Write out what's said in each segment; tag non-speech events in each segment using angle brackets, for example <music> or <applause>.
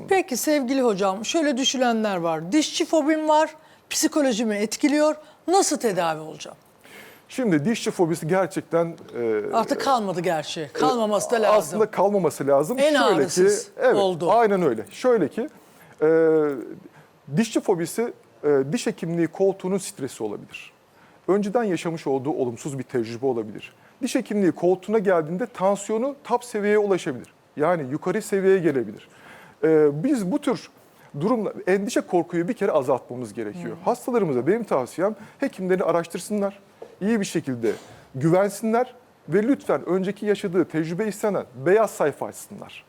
aslında. Peki sevgili hocam şöyle düşünenler var. Dişçi fobim var, psikolojimi etkiliyor. Nasıl tedavi olacağım? Şimdi dişçi fobisi gerçekten e, Artık kalmadı gerçi. Kalmaması da lazım. aslında kalmaması lazım. En Şöyle ağrısız ki, evet, oldu. Aynen öyle. Şöyle ki e, dişçi fobisi e, diş hekimliği koltuğunun stresi olabilir. Önceden yaşamış olduğu olumsuz bir tecrübe olabilir. Diş hekimliği koltuğuna geldiğinde tansiyonu top seviyeye ulaşabilir. Yani yukarı seviyeye gelebilir. E, biz bu tür durumla endişe korkuyu bir kere azaltmamız gerekiyor. Hmm. Hastalarımıza benim tavsiyem hekimlerini araştırsınlar. iyi bir şekilde güvensinler ve lütfen önceki yaşadığı tecrübe istenen beyaz sayfa açsınlar.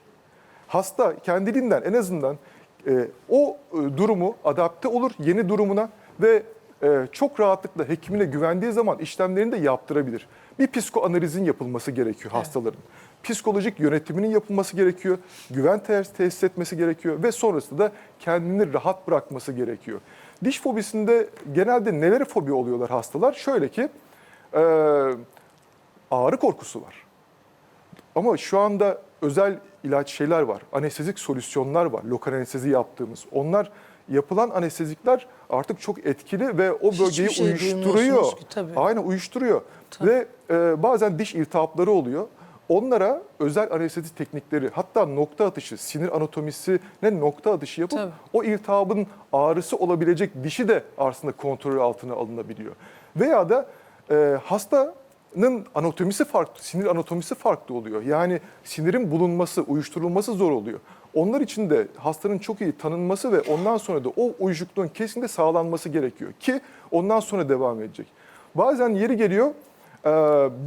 Hasta kendiliğinden en azından e, o e, durumu adapte olur yeni durumuna ve çok rahatlıkla hekimine güvendiği zaman işlemlerini de yaptırabilir. Bir psikoanalizin yapılması gerekiyor hastaların. Psikolojik yönetiminin yapılması gerekiyor. Güven te- tesis etmesi gerekiyor ve sonrasında da kendini rahat bırakması gerekiyor. Diş fobisinde genelde neleri fobi oluyorlar hastalar? Şöyle ki e, ağrı korkusu var. Ama şu anda özel ilaç şeyler var. Anestezik solüsyonlar var. Lokal anestezi yaptığımız. Onlar yapılan anestezikler artık çok etkili ve o bölgeyi şey uyuşturuyor. ki, tabii. Aynen uyuşturuyor. Ve e, bazen diş iltihapları oluyor. Onlara özel anestezi teknikleri hatta nokta atışı, sinir anatomisi ne nokta atışı yapıp Tabii. o iltihabın ağrısı olabilecek dişi de aslında kontrol altına alınabiliyor. Veya da e, hastanın anatomisi farklı, sinir anatomisi farklı oluyor. Yani sinirin bulunması, uyuşturulması zor oluyor. Onlar için de hastanın çok iyi tanınması ve ondan sonra da o uyuşukluğun kesinlikle sağlanması gerekiyor ki ondan sonra devam edecek. Bazen yeri geliyor e,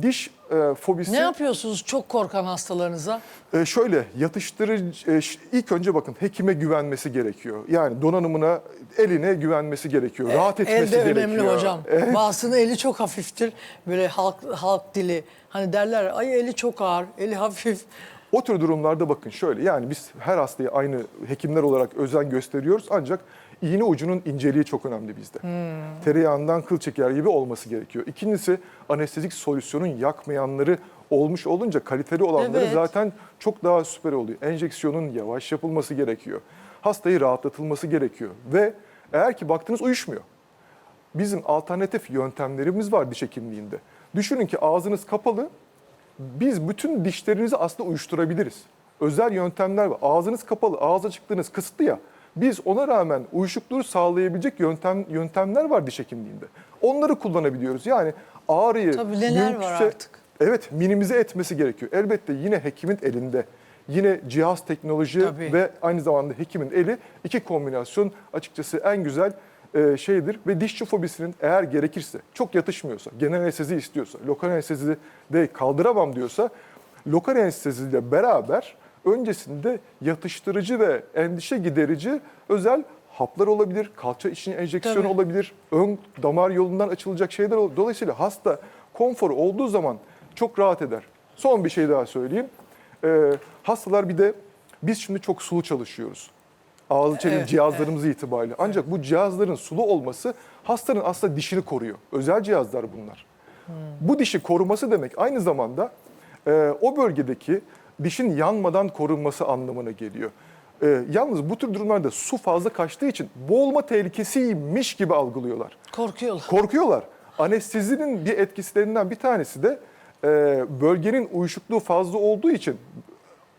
diş e, fobisi. Ne yapıyorsunuz çok korkan hastalarınıza? E, şöyle yatıştırıcı e, ilk önce bakın hekime güvenmesi gerekiyor. Yani donanımına, eline güvenmesi gerekiyor. Rahat etmesi E, Elde gerekiyor. önemli hocam. <laughs> E, Bazısının eli çok hafiftir. Böyle halk halk dili. Hani derler ay eli çok ağır, eli hafif. O tür durumlarda bakın şöyle yani biz her hastaya aynı hekimler olarak özen gösteriyoruz ancak iğne ucunun inceliği çok önemli bizde. Tereyağından kıl çeker gibi olması gerekiyor. İkincisi anestezik solüsyonun yakmayanları olmuş olunca kaliteli olanları Evet. zaten çok daha süper oluyor. Enjeksiyonun yavaş yapılması gerekiyor. Hastayı rahatlatılması gerekiyor ve eğer ki baktınız uyuşmuyor. Bizim alternatif yöntemlerimiz var diş hekimliğinde. Düşünün ki ağzınız kapalı, biz bütün dişlerinizi aslında uyuşturabiliriz. Özel yöntemler var. Ağzınız kapalı, ağız açıklığınız kısıtlı ya. Biz ona rağmen uyuşukluğu sağlayabilecek yöntem yöntemler var diş hekimliğinde. Onları kullanabiliyoruz. Yani ağrıyı Tabii neler var artık. Evet, minimize etmesi gerekiyor. Elbette yine hekimin elinde. Yine cihaz teknoloji Tabii. ve aynı zamanda hekimin eli iki kombinasyon açıkçası en güzel e, şeydir. Ve dişçi fobisinin eğer gerekirse, çok yatışmıyorsa, genel anestezi istiyorsa, lokal anestezi de kaldıramam diyorsa, lokal anesteziyle beraber öncesinde yatıştırıcı ve endişe giderici özel haplar olabilir, kalça içine enjeksiyon Tabii. olabilir, ön damar yolundan açılacak şeyler olur. Dolayısıyla hasta konfor olduğu zaman çok rahat eder. Son bir şey daha söyleyeyim. Ee, hastalar bir de biz şimdi çok sulu çalışıyoruz. Ağız içeri Evet, cihazlarımız itibariyle. Ancak bu cihazların sulu olması hastanın aslında dişini koruyor. Özel cihazlar bunlar. Bu dişi koruması demek aynı zamanda e, o bölgedeki dişin yanmadan korunması anlamına geliyor. E, yalnız bu tür durumlarda su fazla kaçtığı için boğulma tehlikesiymiş gibi algılıyorlar. Korkuyorlar. Korkuyorlar. Anestezinin bir etkilerinden bir tanesi de e, bölgenin uyuşukluğu fazla olduğu için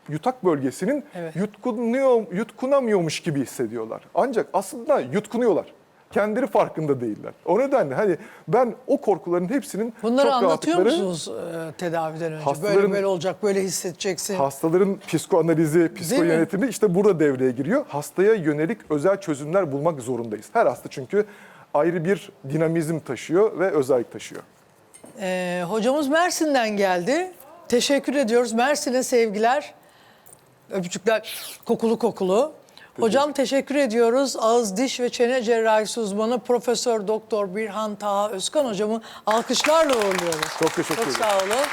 yutak bölgesinin Evet. yutkunuyor, yutkunamıyormuş gibi hissediyorlar. Ancak aslında yutkunuyorlar. Kendileri farkında değiller. O nedenle hani ben o korkuların hepsinin Bunları çok anlatıyor rahatlıkları- musunuz e, tedaviden önce? Hastaların- Böyle böyle olacak, böyle hissedeceksin. Hastaların psikoanalizi, psikoyönetimi işte burada devreye giriyor. Hastaya yönelik özel çözümler bulmak zorundayız. Her hasta çünkü ayrı bir dinamizm taşıyor ve özellik taşıyor. E, hocamız Mersin'den geldi. Teşekkür ediyoruz. Mersin'e sevgiler. Öpücükler kokulu kokulu. Hocam teşekkür ediyoruz. Ağız, diş ve çene cerrahisi uzmanı Profesör Doktor Birhan Taha Özkan hocamı alkışlarla uğurluyoruz. Çok teşekkür Çok ederim. sağ olun.